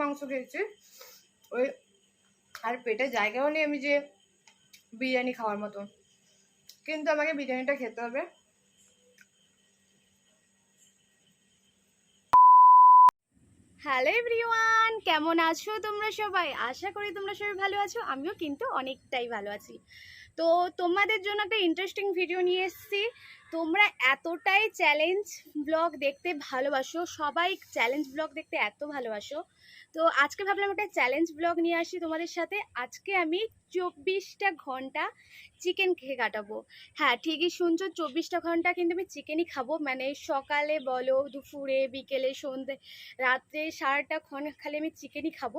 মাংস খেয়েছি। ওই আর পেটে জায়গাও নেই আমি যে বিরিয়ানি খাওয়ার মতো। কিন্তু আমাকে বিরিয়ানিটা খেতে হবে। হ্যালো এভরিওয়ান, কেমন আছো তোমরা সবাই? আশা করি তোমরা সবাই ভালো আছো। আমিও কিন্তু অনেকটাই ভালো আছি। তো তোমাদের জন্য একটা ইন্টারেস্টিং ভিডিও নিয়ে এসেছি। তোমরা এতটাই চ্যালেঞ্জ ব্লগ দেখতে ভালোবাসো, সবাই চ্যালেঞ্জ ব্লগ দেখতে এত ভালোবাসো। তো আজকে ভাবলাম একটা চ্যালেঞ্জ ব্লগ নিয়ে আসি তোমাদের সাথে। আজকে আমি চব্বিশটা ঘণ্টা চিকেন খেয়ে কাটাবো। হ্যাঁ ঠিকই শুনছো, চব্বিশটা ঘণ্টা কিন্তু আমি চিকেনই খাব। মানে সকালে বলো, দুপুরে, বিকেলে, সন্ধে, রাত্রে সারাটা ক্ষণ খালি আমি চিকেনই খাব।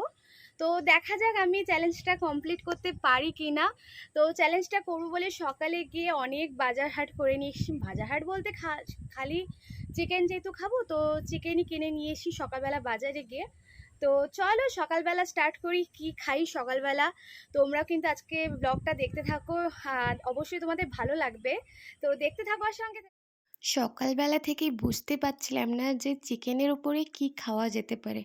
তো দেখা যাক আমি চ্যালেঞ্জটা কমপ্লিট করতে পারি কি না তো চ্যালেঞ্জটা করব বলে সকালে গিয়ে অনেক বাজার হাট করে নিয়ে এসেছি। বাজার হাট বলতে খালি চিকেন যেহেতু খাব, তো চিকেনই কিনে নিয়ে এসি সকালবেলা বাজারে গিয়ে। তো চলো সকালবেলা স্টার্ট করি, কি খাই সকালবেলা। তোমরা কিন্তু আজকে ব্লগটা দেখতে থাকো অবশ্যই তোমাদের ভালো লাগবে। তো দেখতে থাকো আর সঙ্গে সকালবেলা থেকেই বুঝতে পারছিলাম না যে চিকেনের উপরে কি খাওয়া যেতে পারে।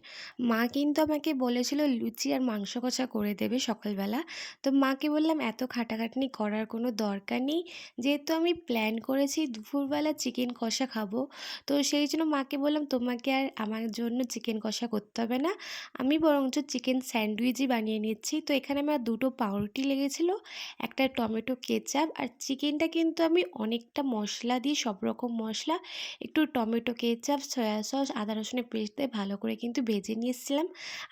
মা কিন্তু আমাকে বলেছিল লুচি আর মাংস কষা করে দেবে সকালবেলা। তো মাকে বললাম, এত খাটাখাটনি করার কোনো দরকার নেই। যেহেতু আমি প্ল্যান করেছি দুপুরবেলা চিকেন কষা খাব। তো সেই জন্য মাকে বললাম, তোমাকে আর আমার জন্য চিকেন কষা করতে হবে না। আমি বরঞ্চ চিকেন স্যান্ডউইচই বানিয়ে নিচ্ছি। তো এখানে আমার দুটো পাউরুটি লেগেছিলো, একটা টমেটো কেচাপ আর চিকেনটা কিন্তু আমি অনেকটা মশলা দিয়ে সব রকম মশলা, একটু টমেটো কেচাপ, সয়া সস, আদা রসুনের পেস্ট দিয়ে ভালো করে কিন্তু ভেজে নিয়ে এসেছিলাম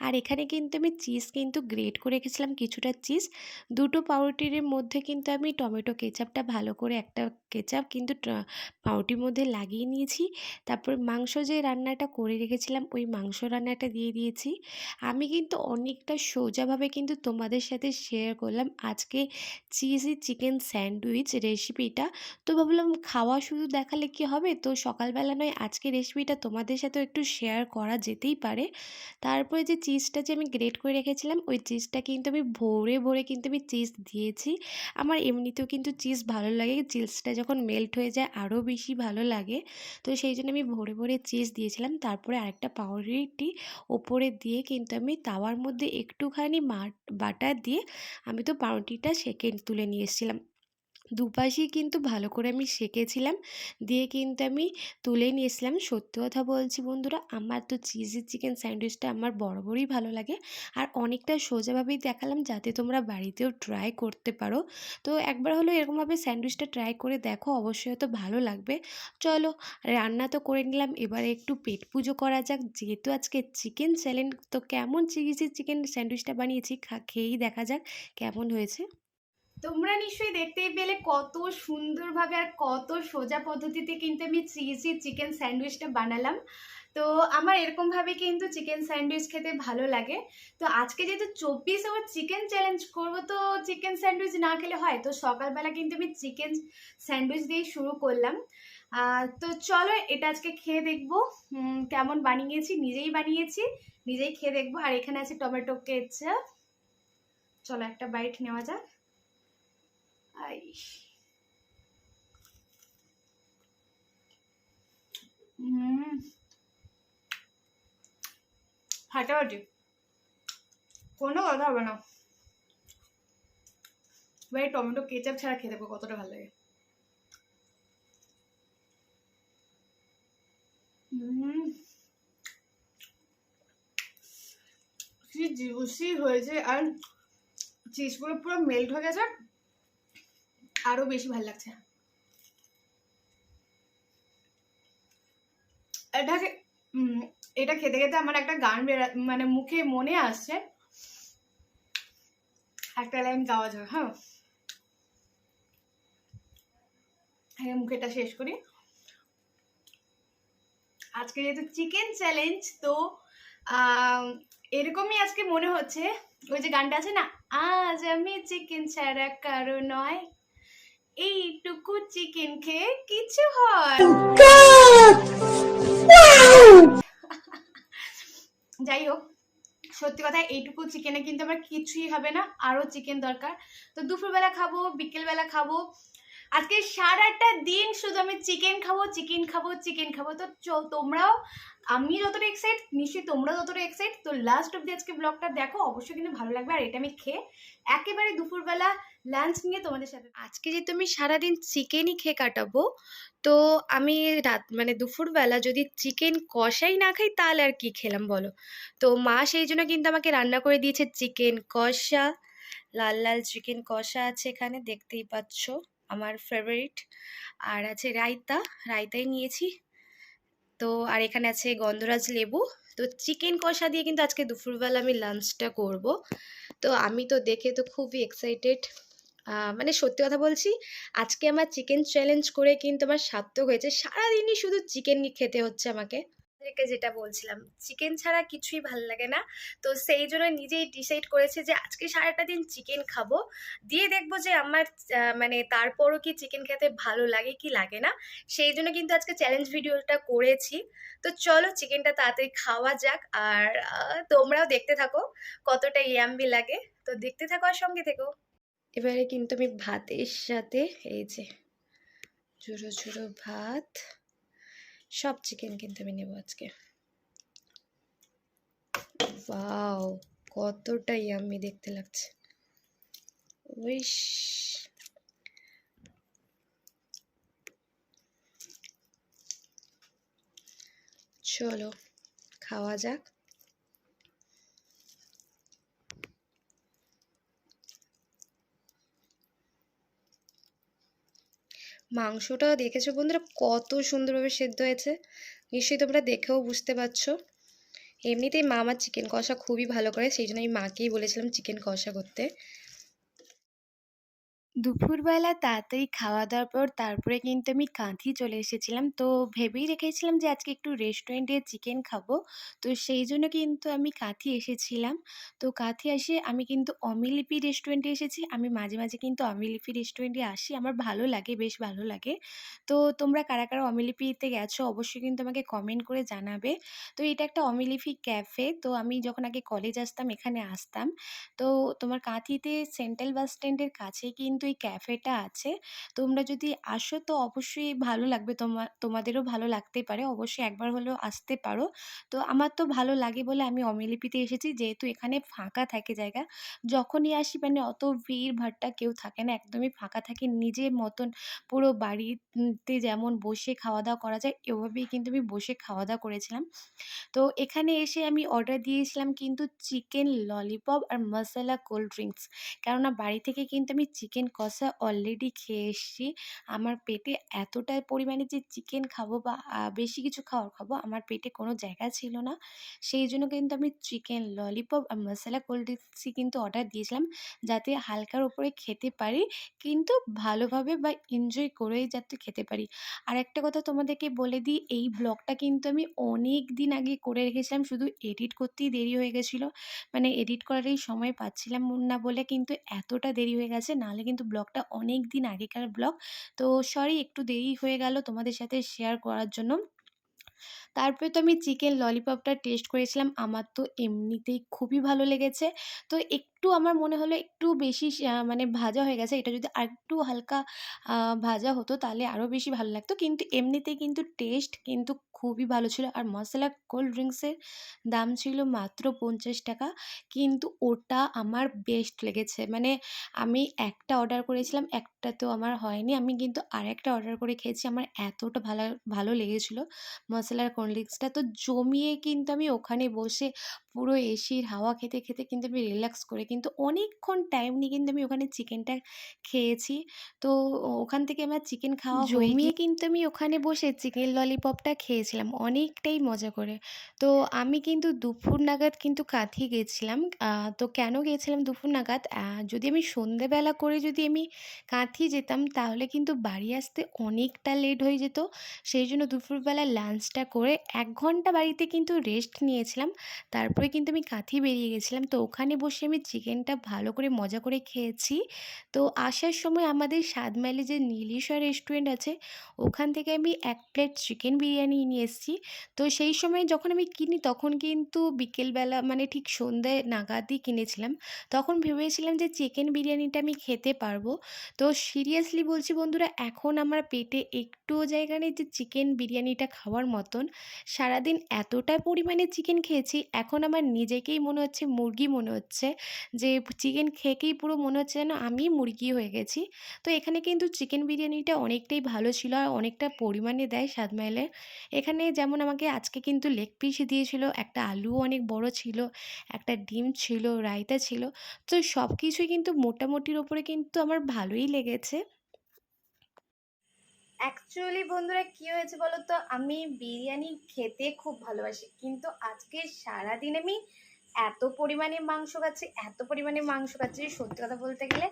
আর এখানে কিন্তু আমি চিজ কিন্তু গ্রেট করে রেখেছিলাম, কিছুটা চিজ। দুটো পাউরুটির মধ্যে কিন্তু আমি টমেটো কেচাপটা ভালো করে একটা কেচাপ কিন্তু পাউরুটির মধ্যে লাগিয়ে নিয়েছি। তারপর মাংস যে রান্নাটা করে রেখেছিলাম, ওই মাংস রান্নাটা দিয়ে দিয়েছি। আমি কিন্তু অনেকটা সোজাভাবে কিন্তু তোমাদের সাথে শেয়ার করলাম আজকে চিজি চিকেন স্যান্ডউইচ রেসিপিটা তো ভাবলাম খাওয়া শুধু দেখালে কি হবে? তো সকালবেলা নয় আজকে রেসিপিটা তোমাদের সাথেও একটু শেয়ার করা যেতেই পারে। তারপরে যে চিজটা যে আমি গ্রেট করে রেখেছিলাম, ওই চিজটা কিন্তু আমি ভোরে ভোরে কিন্তু আমি চিজ দিয়েছি। আমার এমনিতেও কিন্তু চিজ ভালো লাগে। চিজটা যখন মেল্ট হয়ে যায়, আরও বেশি ভালো লাগে। তো সেই জন্য আমি ভোরে ভোরে চিজ দিয়েছিলাম। তারপরে আরেকটা পাউরুটি ওপরে দিয়ে কিন্তু আমি তাওয়ার মধ্যে একটুখানি মাট, বাটার দিয়ে আমি তো পাউরুটিটা সেকে তুলে নিয়ে এসেছিলাম। দুপাশেই কিন্তু ভালো করে আমি সেকেছিলাম। দিয়ে কিন্তু আমি তুলে নিয়েছিলাম। সত্যি কথা বলছি বন্ধুরা, আমার তো চিজি চিকেন স্যান্ডউইচটা আমার বরাবরই ভালো লাগে। আর অনেকটা সোজাভাবেই দেখালাম যাতে তোমরা বাড়িতেও ট্রাই করতে পারো। তো একবার হলো এরকমভাবে স্যান্ডউইচটা ট্রাই করে দেখো, অবশ্যই হয়তো ভালো লাগবে। চলো, রান্না তো করে নিলাম। এবারে একটু পেট পুজো করা যাক। যেহেতু আজকে চিকেন স্যালেন তো কেমন চিজি চিকেন স্যান্ডউইচটা বানিয়েছি খা, খেয়েই দেখা যাক কেমন হয়েছে। তোমরা নিশ্চয়ই দেখতেই পেলে কত সুন্দরভাবে আর কত সোজা পদ্ধতিতে কিন্তু আমি চিজি চিকেন স্যান্ডউইচটা বানালাম। তো আমার এরকমভাবে কিন্তু চিকেন স্যান্ডউইচ খেতে ভালো লাগে। তো আজকে যেহেতু চব্বিশ আওয়ার চিকেন চ্যালেঞ্জ করব, তো চিকেন স্যান্ডউইচ না খেলে হয়? তো সকালবেলা কিন্তু আমি চিকেন স্যান্ডউইচ দিয়ে শুরু করলাম। তো চলো এটা আজকে খেয়ে দেখব। কেমন বানিয়েছি? নিজেই বানিয়েছি, নিজেই খেয়ে দেখব। আর এখানে আছে টমেটো কেচাপ। চলো একটা বাইট নেওয়া যাক। হুম ফাটাফাটি কোনো কথা হবে না ভাই টমেটো কেচাপ ছাড়া খেতে পাবো কতটা ভালো লাগে কি হয়েছে আর চিজগুলো পুরো মেল্ট হয়ে গেছে আরও বেশি ভালো লাগছে। এটাকে এটা খেতে খেতে আমার একটা গান মানে মুখে মনে আসছে। একটা লাইন গাওয়া যাবে হ্যাঁ। মুখেটা শেষ করি। আজকে যেহেতু চিকেন চ্যালেঞ্জ, তো এরকমই আজকে মনে হচ্ছে। ওই যে গানটা আছে না, আজ আমি চিকেন ছাড়া কারও নয়। এইটুকু চিকেন খেয়ে কিছু হয়। যাই হোক সত্যি কথা এইটুকু চিকেনে কিন্তু আমার কিছুই হবে না আরও চিকেন দরকার। তো দুপুরবেলা খাব বিকেলবেলা খাব আজকে সারাটা দিন শুধু আমি চিকেন খাব চিকেন খাব চিকেন খাব। তো তোমরাও, আমি যতটা এক্সাইট নিশ্চয়ই তোমরা যতটা এক্সাইট তো লাস্ট অব্দি আজকে ব্লগটা দেখো, অবশ্যই কিন্তু ভালো লাগবে, আর এটা আমি খেয়ে একেবারে দুপুরবেলা লাঞ্চ নিয়ে তোমাদের সাথে আজকে যেহেতু আমি সারাদিন চিকেনই খেয়ে কাটাবো, তো আমি রাত মানে দুপুরবেলা যদি চিকেন কষাই না খাই, তাহলে আর কি খেলাম বলো? তো মা সেই জন্য কিন্তু আমাকে রান্না করে দিয়েছে চিকেন কষা, লাল লাল চিকেন কষা আছে এখানে, দেখতেই পাচ্ছ। আমার ফেভারিট আর আছে রায়তা, রায়তাই নিয়েছি। তো আর এখানে আছে গন্ধরাজ লেবু। তো চিকেন কষা দিয়ে কিন্তু আজকে দুপুরবেলা আমি লাঞ্চটা করব। তো আমি তো দেখে তো খুবই এক্সাইটেড মানে সত্যি কথা বলছি, আজকে আমার চিকেন চ্যালেঞ্জ করে কিন্তু আমার সার্থক হয়েছে। সারাদিনই শুধু চিকেন খেতে হচ্ছে আমাকে। আপনাদেরকে যেটা বলছিলাম চিকেন ছাড়া কিছুই ভালো লাগে না। তো সেই জন্য নিজেই ডিসাইড করেছে যে আজকে সারাটা দিন চিকেন খাব। দিয়ে দেখব যে আমার মানে তারপরও কি চিকেন খেতে ভালো লাগে কি লাগে না। সেই জন্য কিন্তু আজকে চ্যালেঞ্জ ভিডিওটা করেছি। তো চলো চিকেনটা তাড়াতাড়ি খাওয়া যাক। আর তোমরাও দেখতে থাকো কতটা ইয়াম্বি লাগে। তো দেখতে থাকো আর সঙ্গে থেকো। এবারে কিন্তু আমি ভাতের সাথে এই যে ঝুড়ো ঝুড়ো ভাত সব চিকেন কিন্তু আমি নেব আজকে। ওয়াও কতটাই আমি দেখতে লাগছে। উইশ চলো, খাওয়া যাক। মাংসটা দেখেছ বন্ধুরা? কত সুন্দরভাবে সেদ্ধ হয়েছে। নিশ্চয়ই তোমরা দেখেও বুঝতে পারছ। এমনিতেই মা আমার চিকেন কষা খুবই ভালো করে, সেই জন্য আমি মাকেই বলেছিলাম চিকেন কষা করতে। দুপুরবেলা তাড়াতাড়ি খাওয়া দাওয়ার পর তারপরে কিন্তু আমি কাঁথি চলে এসেছিলাম। তো ভেবেই রেখেছিলাম যে আজকে একটু রেস্টুরেন্টে চিকেন খাব। তো সেই জন্য কিন্তু আমি কাঁথি এসেছিলাম। তো কাঁথি এসে আমি কিন্তু অমিলিপি রেস্টুরেন্টে এসেছি। আমি মাঝে মাঝে কিন্তু অমিলিপি রেস্টুরেন্টে আসি। আমার ভালো লাগে, বেশ ভালো লাগে। তো তোমরা কারা কারা অমিলিপিতে গেছো অবশ্যই কিন্তু আমাকে কমেন্ট করে জানাবে। তো এটা একটা অমিলিপি ক্যাফে তো আমি যখন আগে কলেজ আসতাম, এখানে আসতাম। তো তোমার কাঁথিতে সেন্ট্রাল বাস স্ট্যান্ডের কাছেই কিন্তু এই ক্যাফেটা আছে। তোমরা যদি আসো তো অবশ্যই ভালো লাগবে। তোমার তোমাদেরও ভালো লাগতেই পারে। অবশ্যই একবার হলেও আসতে পারো। তো আমার তো ভালো লাগে বলে আমি অমিলিপিতে এসেছি। যেহেতু এখানে ফাঁকা থাকে জায়গা, যখনই আসি মানে অত ভিড় ভাট্টা কেউ থাকে না। একদমই ফাঁকা থাকে। নিজের মতন পুরো বাড়িতে যেমন বসে খাওয়া দাওয়া করা যায়, এভাবেই কিন্তু আমি বসে খাওয়া দাওয়া করেছিলাম। তো এখানে এসে আমি অর্ডার দিয়েছিলাম কিন্তু চিকেন ললিপপ আর মশলা কোল্ড ড্রিঙ্কস কেননা বাড়ি থেকে কিন্তু আমি চিকেন কষা অলরেডি খেয়ে এসেছি। আমার পেটে এতটা পরিমাণে যে চিকেন খাব বা বেশি কিছু খাওয়ার খাব, আমার পেটে কোনো জায়গা ছিল না। সেই জন্য কিন্তু আমি চিকেন ললিপপ আর মশলা কোল্ড ড্রিঙ্কসই কিন্তু অর্ডার দিয়েছিলাম যাতে হালকার ওপরে খেতে পারি, কিন্তু ভালোভাবে বা এনজয় করেই যাতে খেতে পারি। আর একটা কথা তোমাদেরকে বলে দিই, এই ব্লগটা কিন্তু আমি অনেক দিন আগে করে রেখেছিলাম, শুধু এডিট করতেই দেরি হয়ে গেছিল। মানে এডিট করারই সময় পাচ্ছিলাম না বলে কিন্তু এতটা দেরি হয়ে গেছে, নাহলে কিন্তু ব্লগটা অনেক দিন আগেকার ব্লগ। তো সরি একটু দেরি হয়ে গেল তোমাদের সাথে শেয়ার করার জন্য। তারপরে তো আমি চিকেন ললিপপটা টেস্ট করেছিলাম। আমার তো এমনিতেই খুবই ভালো লেগেছে। তো একটু আমার মনে হলো একটু বেশি মানে ভাজা হয়ে গেছে। এটা যদি আরেকটু হালকা ভাজা হতো তাহলে আরও বেশি ভালো লাগতো। কিন্তু এমনিতেই কিন্তু টেস্ট কিন্তু খুবই ভালো ছিল। আর মশলা কোল্ড ড্রিঙ্কসের দাম ছিল মাত্র পঞ্চাশ টাকা। কিন্তু ওটা আমার বেস্ট লেগেছে। মানে আমি একটা অর্ডার করেছিলাম, একটা তো আমার হয়নি। আমি কিন্তু আরেকটা অর্ডার করে খেয়েছি। আমার এতটা ভালো ভালো লেগেছিলো মশলার কোল্ড ড্রিঙ্কসটা তো জমিয়ে কিন্তু আমি ওখানে বসে পুরো এসির হাওয়া খেতে খেতে কিন্তু আমি রিল্যাক্স করে কিন্তু অনেকক্ষণ টাইম নিয়ে কিন্তু আমি ওখানে চিকেনটা খেয়েছি। তো ওখান থেকে আমার চিকেন খাওয়া জমিয়ে কিন্তু আমি ওখানে বসে চিকেন ললিপপটা খেয়েছিলাম। অনেকটাই মজা করে। তো আমি কিন্তু দুপুর নাগাদ কিন্তু কাঁথি গেছিলাম। তো কেন গেছিলাম দুপুর নাগাদ? যদি আমি সন্ধেবেলা করে যদি আমি কাঁথি যেতাম তাহলে কিন্তু বাড়ি আসতে অনেকটা লেট হয়ে যেত। সেই জন্য দুপুরবেলা লাঞ্চটা করে এক ঘণ্টা বাড়িতে কিন্তু রেস্ট নিয়েছিলাম। তারপরে তবে কিন্তু আমি কাঁথি বেরিয়ে গেছিলাম। তো ওখানে বসে আমি চিকেনটা ভালো করে মজা করে খেয়েছি। তো আসার সময় আমাদের সাতমাইলে যে নীলিশা রেস্টুরেন্ট আছে, ওখান থেকে আমি এক প্লেট চিকেন বিরিয়ানি নিয়ে এসেছি। তো সেই সময় যখন আমি কিনি তখন কিন্তু বিকেলবেলা মানে ঠিক সন্ধে নাগাদই কিনেছিলাম। তখন ভেবেছিলাম যে চিকেন বিরিয়ানিটা আমি খেতে পারব। তো সিরিয়াসলি বলছি, বন্ধুরা, এখন আমার পেটে একটুও জায়গা নেই যে চিকেন বিরিয়ানিটা খাওয়ার মতন। সারাদিন এতটা পরিমাণে চিকেন খেয়েছি, এখন আমার নিজেকেই মনে হচ্ছে মুরগি মনে হচ্ছে। যে চিকেন খেয়েকেই পুরো মনে হচ্ছে যেন আমি মুরগি হয়ে গেছি। তো এখানে কিন্তু চিকেন বিরিয়ানিটা অনেকটাই ভালো ছিল আর অনেকটা পরিমাণে দেয় স্বাদ মাইলে এখানে যেমন আমাকে আজকে কিন্তু লেগ পিস দিয়েছিল, একটা আলুও অনেক বড় ছিল, একটা ডিম ছিল, রায়তা ছিল। তো সব কিছুই কিন্তু মোটামুটির ওপরে কিন্তু আমার ভালোই লেগেছে। অ্যাকচুয়ালি বন্ধুরা, কি হয়েছে বলো তো আমি বিরিয়ানি খেতে খুব ভালোবাসি, কিন্তু আজকে সারাদিন আমি এত পরিমাণে মাংস খাচ্ছি, এত পরিমাণে মাংস খাচ্ছি। সত্যি কথা বলতে গেলে,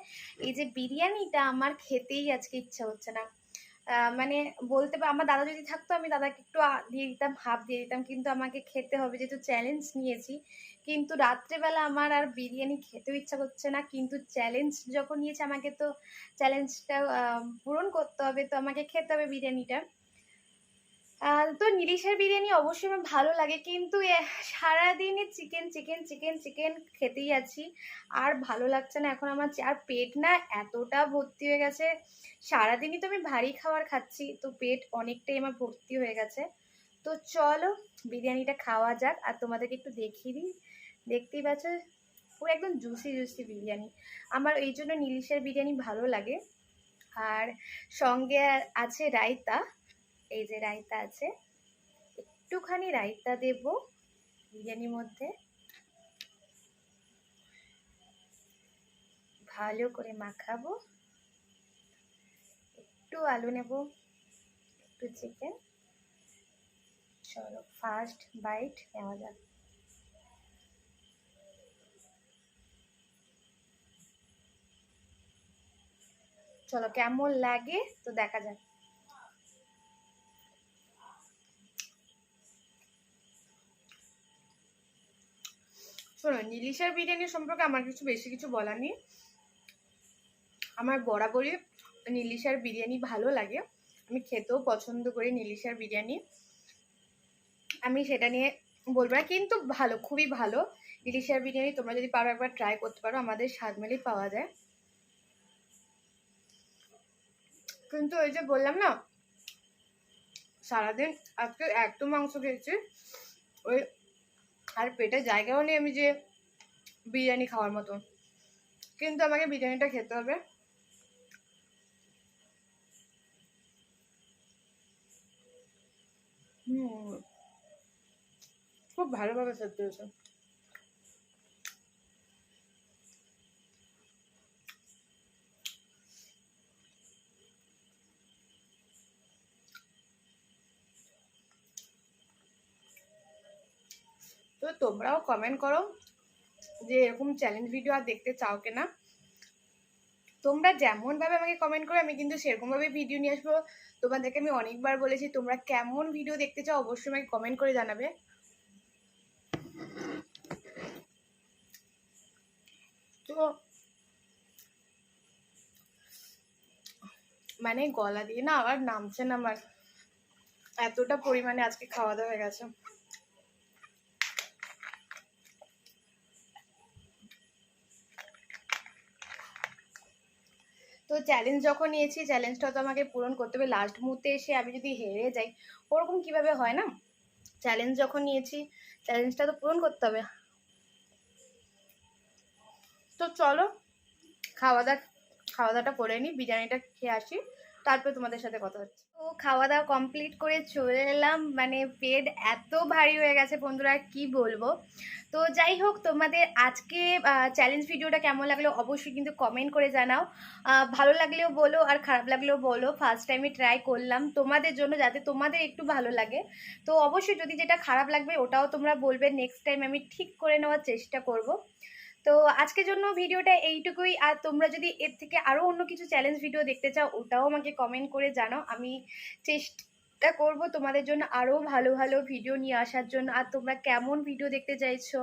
এই যে বিরিয়ানিটা আমার খেতেই আজকে ইচ্ছা হচ্ছে না। মানে বলতে আমার দাদা যদি থাকতো, আমি দাদাকে একটু দিয়ে দিতাম হাফ দিয়ে দিতাম, কিন্তু আমাকে খেতে হবে যেহেতু চ্যালেঞ্জ নিয়েছি। কিন্তু রাত্রেবেলা আমার আর বিরিয়ানি খেতেও ইচ্ছা করছে না, কিন্তু চ্যালেঞ্জ যখন নিয়েছে, আমাকে তো চ্যালেঞ্জটা পূরণ করতে হবে, তো আমাকে খেতে হবে বিরিয়ানিটা। তো নিরিশের বিরিয়ানি অবশ্যই আমার ভালো লাগে। কিন্তু সারাদিনই চিকেন চিকেন চিকেন চিকেন খেতেই আছি। আর ভালো লাগছে না এখন আমার আর পেট না এতটা ভর্তি হয়ে গেছে। সারাদিনই তো আমি ভারী খাবার খাচ্ছি, তো পেট অনেকটাই আমার ভর্তি হয়ে গেছে। তো চলো, বিরিয়ানিটা খাওয়া যাক। আর তোমাদেরকে একটু দেখিয়ে দিই। দেখতেই পাচ্ছ, পুরো একদম জুসি জুসি বিরিয়ানি। আমার এই জন্য নিলিশের বিরিয়ানি ভালো লাগে। আর সঙ্গে আছে রায়তা। এই যে রায়তা আছে, একটুখানি রায়তা দেব বিরিয়ানির মধ্যে। ভালো করে মাখাবো। একটু আলু নেব, একটু চিকেন চলো ফার্স্ট বাইট নেওয়া যাক। চলো, কেমন লাগে তো দেখা যাক। শোনো নিলিশার বিরিয়ানি সম্পর্কে আমার কিছু বেশি কিছু বলার নেই। আমার বরাবরই নিলিশার বিরিয়ানি ভালো লাগে। আমি খেতেও পছন্দ করি নিলিশার বিরিয়ানি। আমি সেটা নিয়ে বলব না, কিন্তু ভালো, খুবই ভালো ইলিশার বিরিয়ানি। তোমরা যদি পারো একবার ট্রাই করতে পারো, আমাদের স্বাদমেলেই পাওয়া যায়। কিন্তু ওই যে বললাম না, সারাদিন আজকে এত মাংস খেয়েছি। ওই আর পেটে জায়গাও নেই আমি যে বিরিয়ানি খাওয়ার মতো। কিন্তু আমাকে বিরিয়ানিটা খেতে হবে। খুব ভালোভাবে সেদ্ধ হয়েছে। তো তোমরাও কমেন্ট করো যে এরকম চ্যালেঞ্জ ভিডিও আর দেখতে চাও কিনা। তোমরা যেমনভাবে আমাকে কমেন্ট করো, আমি কিন্তু সেরকমভাবে ভিডিও নিয়ে আসব। তোমাদেরকে আমি অনেকবার বলেছি, তোমরা কেমন ভিডিও দেখতে চাও অবশ্যই আমাকে কমেন্ট করে জানাবে। তো মানে গলা দিয়ে না আবার নামছে না আমার। এতটা পরিমাণে আজকে খাওয়া দাওয়া হয়ে গেছে। তো চ্যালেঞ্জ যখন নিয়েছি চ্যালেঞ্জটা তো আমাকে পূরণ করতে হবে। লাস্ট মুহূর্তে এসে আমি যদি হেরে যাই, ওরকম কীভাবে হয় না? চ্যালেঞ্জ যখন নিয়েছি চ্যালেঞ্জটা তো পূরণ করতে হবে। তো চলো, খাওয়া দাওয়া, খাওয়া দাওয়াটা করে নিই বিরিয়ানিটা খেয়ে আসি, তারপর তোমাদের সাথে কথা হচ্ছে। তো খাওয়া দাওয়া কমপ্লিট করে চলে এলাম। মানে পেট এত ভারী হয়ে গেছে বন্ধুরা কি বলব? তো যাই হোক, তোমাদের আজকে চ্যালেঞ্জ ভিডিওটা কেমন লাগল অবশ্যই কিন্তু কমেন্ট করে জানাও। ভালো লাগলেও বলো আর খারাপ লাগলেও বলো ফার্স্ট টাইমে ট্রাই করলাম তোমাদের জন্য যাতে তোমাদের একটু ভালো লাগে। তো অবশ্যই যদি যেটা খারাপ লাগবে ওটাও তোমরা বলবে নেক্সট টাইম আমি ঠিক করে নেওয়ার চেষ্টা করব। তো আজকের জন্য ভিডিওটা এইটুকুই। আর তোমরা যদি এর থেকে আরও অন্য কিছু চ্যালেঞ্জ ভিডিও দেখতে চাও, ওটাও আমাকে কমেন্ট করে জানো আমি চেষ্টা করব তোমাদের জন্য আরও ভালো ভালো ভিডিও নিয়ে আসার জন্য। আর তোমরা কেমন ভিডিও দেখতে চাইছো?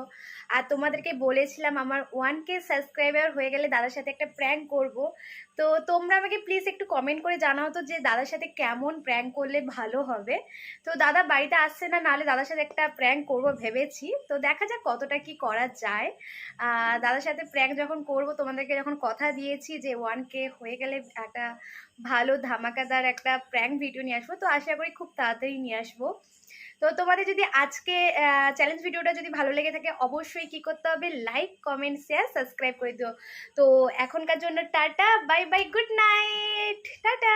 আর তোমাদেরকে বলেছিলাম আমার ওয়ান কে সাবস্ক্রাইবার হয়ে গেলে দাদার সাথে একটা প্র্যাঙ্ক করব। তো তোমরা আমাকে প্লিজ একটু কমেন্ট করে জানাও তো যে দাদার সাথে কেমন প্র্যাঙ্ক করলে ভালো হবে। তো দাদা বাড়িতে আসছে না, নাহলে দাদার সাথে একটা প্র্যাঙ্ক করব ভেবেছি। তো দেখা যাক কতটা কি করা যায়। দাদার সাথে প্র্যাঙ্ক যখন করব, তোমাদেরকে যখন কথা দিয়েছি যে ওয়ান কে হয়ে গেলে একটা ভালো ধামাকাদার একটা প্র্যাঙ্ক ভিডিও নিয়ে আসব। তো আশা করি খুব তাড়াতাড়ি নিয়ে আসব। তো তোমাদের যদি আজকে চ্যালেঞ্জ ভিডিওটা যদি ভালো লেগে থাকে, অবশ্যই কি করতে হবে? লাইক কমেন্ট শেয়ার সাবস্ক্রাইব করে দিও। তো এখনকার জন্য tata bye bye good night tata!